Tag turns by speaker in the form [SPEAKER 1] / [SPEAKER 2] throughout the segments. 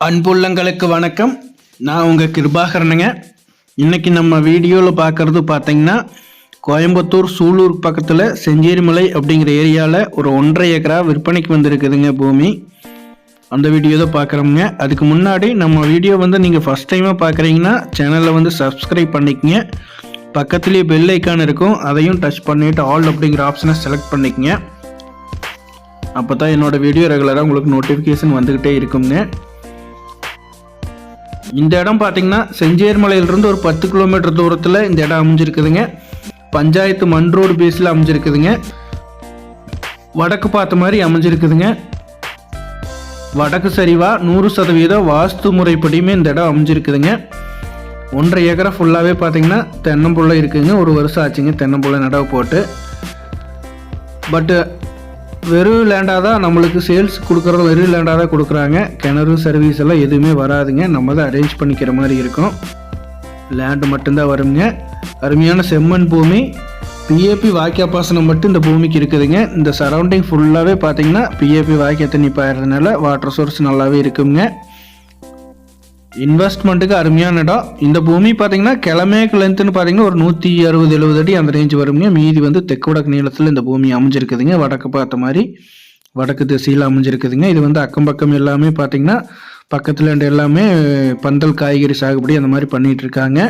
[SPEAKER 1] அன்புள்ளங்களுக்கு வணக்கம். நான் உங்கள் கிருபாகரனுங்க. இன்றைக்கி நம்ம வீடியோவில் பார்க்குறது பார்த்தீங்கன்னா கோயம்புத்தூர் சூலூர் பக்கத்தில் செஞ்சேரிமலை அப்படிங்கிற ஏரியாவில் ஒரு ஒன்றரை ஏக்கரா விற்பனைக்கு வந்திருக்குதுங்க பூமி. அந்த வீடியோ தான் பார்க்குறோங்க அதுக்கு முன்னாடி நம்ம வீடியோ வந்து நீங்கள் ஃபஸ்ட் டைமாக பார்க்குறீங்கன்னா சேனலை வந்து சப்ஸ்கிரைப் பண்ணிக்கங்க. பக்கத்துலேயே பெல் ஐக்கான் இருக்கும். அதையும் டச் பண்ணிவிட்டு ஆல் அப்படிங்கிற ஆப்ஷனை செலக்ட் பண்ணிக்கங்க. அப்போ தான் என்னோட வீடியோ ரெகுலராக உங்களுக்கு நோட்டிஃபிகேஷன் வந்துக்கிட்டே இருக்குங்க. இந்த இடம் பார்த்தீங்கன்னா செஞ்சேர்மலையிலிருந்து ஒரு பத்து கிலோமீட்டர் தூரத்தில் இந்த இடம் அமைஞ்சிருக்குதுங்க. பஞ்சாயத்து மண் ரோடு பேஸில் அமைஞ்சிருக்குதுங்க. வடக்கு பார்த்த மாதிரி அமைஞ்சிருக்குதுங்க. வடக்கு சரிவாக நூறு சதவீதம் வாஸ்து முறைப்படியுமே இந்த இடம் அமைஞ்சிருக்குதுங்க. ஒன்றரை ஏக்கரை ஃபுல்லாகவே பார்த்தீங்கன்னா தென்னம்புள்ள இருக்குதுங்க ஒரு வருஷம் ஆச்சுங்க தென்னம்புள்ள நடவு போட்டு. பட்டு வெறும் லேண்டாக தான் நம்மளுக்கு சேல்ஸ் கொடுக்குறது வெறும் லேண்டாக தான் கொடுக்குறாங்க. கிணறு சர்வீஸ் எல்லாம் எதுவுமே வராதுங்க. நம்ம தான் அரேஞ்ச் பண்ணிக்கிற மாதிரி இருக்கும். லேண்டு மட்டும்தான் வருங்க. அருமையான செம்மண் பூமி. பிஏபி வாக்கிய பாசனம் மட்டும் இந்த பூமிக்கு இருக்குதுங்க. இந்த சரௌண்டிங் ஃபுல்லாகவே பார்த்தீங்கன்னா பிஏபி வாக்கிய தண்ணி பாயறதுனால வாட்டர் சோர்ஸ் நல்லாவே இருக்குங்க. இன்வெஸ்ட்மெண்ட்டுக்கு அருமையான இடம். இந்த பூமி பார்த்தீங்கன்னா கிழமைக்கு லென்த்துன்னு பார்த்தீங்கன்னா ஒரு நூற்றி அறுபது எழுபது அடி அந்த ரேஞ்ச் வருங்க மீதி வந்து தெற்கு வடக்கு நீளத்தில் இந்த பூமி அமைஞ்சிருக்குதுங்க. வடக்கு பார்த்த மாதிரி வடக்கு திசையில் அமைஞ்சிருக்குதுங்க. இது வந்து அக்கம் பக்கம் எல்லாமே பார்த்தீங்கன்னா பக்கத்தில் ரெண்டு எல்லாமே பந்தல் காய்கறி சாகுபடி அந்த மாதிரி பண்ணிகிட்டு இருக்காங்க.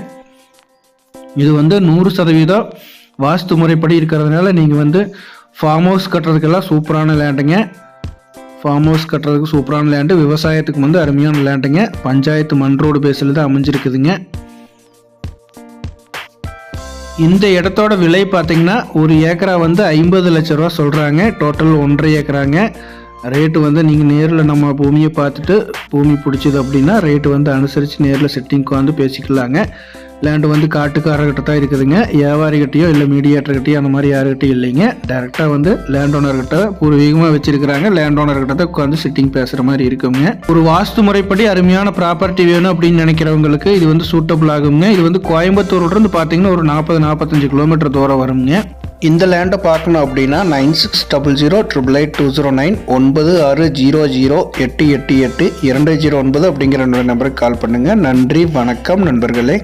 [SPEAKER 1] இது வந்து நூறு சதவீதம் வாஸ்து முறைப்படி இருக்கிறதுனால நீங்கள் வந்து ஃபார்ம் ஹவுஸ் கட்டுறதுக்கெல்லாம் சூப்பரான லேண்டுங்க ஃபார்ம் ஹவுஸ் கட்டுறதுக்கு சூப்பரான லேண்டு விவசாயத்துக்கு வந்து அருமையான லேண்டுங்க பஞ்சாயத்து மண் ரோடு பேஸில் தான் அமைஞ்சிருக்குதுங்க. இந்த இடத்தோட விலை பார்த்திங்கன்னா ஒரு ஏக்கரா வந்து ஐம்பது லட்ச ரூபா சொல்கிறாங்க டோட்டல் ஒன்றரை ஏக்கராங்க. ரேட்டு வந்து நீங்கள் நேரில் நம்ம பூமியை பார்த்துட்டு பூமி பிடிச்சிது அப்படின்னா ரேட்டு வந்து அனுசரித்து நேரில் செட்டிங்க்கு வந்து பேசிக்கலாங்க. லேண்டு வந்து காட்டுக்காரர்கிட்ட தான் இருக்குதுங்க. வியாபாரிகிட்டையோ இல்லை மீடியேட்டர்கிட்டயோ அந்த மாதிரி யாருக்கிட்டையும் இல்லைங்க. டேரெக்டாக வந்து லேண்ட் ஓனர்கிட்ட பூர்வீகமாக வச்சிருக்கிறாங்க. லேண்ட் ஓனர்கிட்ட தான் உட்காந்து சிட்டிங் பேசுகிற மாதிரி இருக்குங்க. ஒரு வாஸ்து முறைப்படி அருமையான ப்ராப்பர்ட்டி வேணும் அப்படின்னு நினைக்கிறவங்களுக்கு இது வந்து சூட்டபிள் ஆகுங்க. இது வந்து கோயம்புத்தூர்லேருந்து பார்த்தீங்கன்னா ஒரு நாற்பது நாற்பத்தஞ்சு கிலோமீட்டர் தூரம் வருங்க. இந்த லேண்டை பார்க்கணும் அப்படின்னா nine six double zero triple eight two zero nine ஒன்பது ஆறு ஜீரோ ஜீரோ எட்டு எட்டு எட்டு இரண்டு ஜீரோ ஒன்பது அப்படிங்கிற நம்பருக்கு கால் பண்ணுங்கள் நன்றி வணக்கம் நண்பர்களே.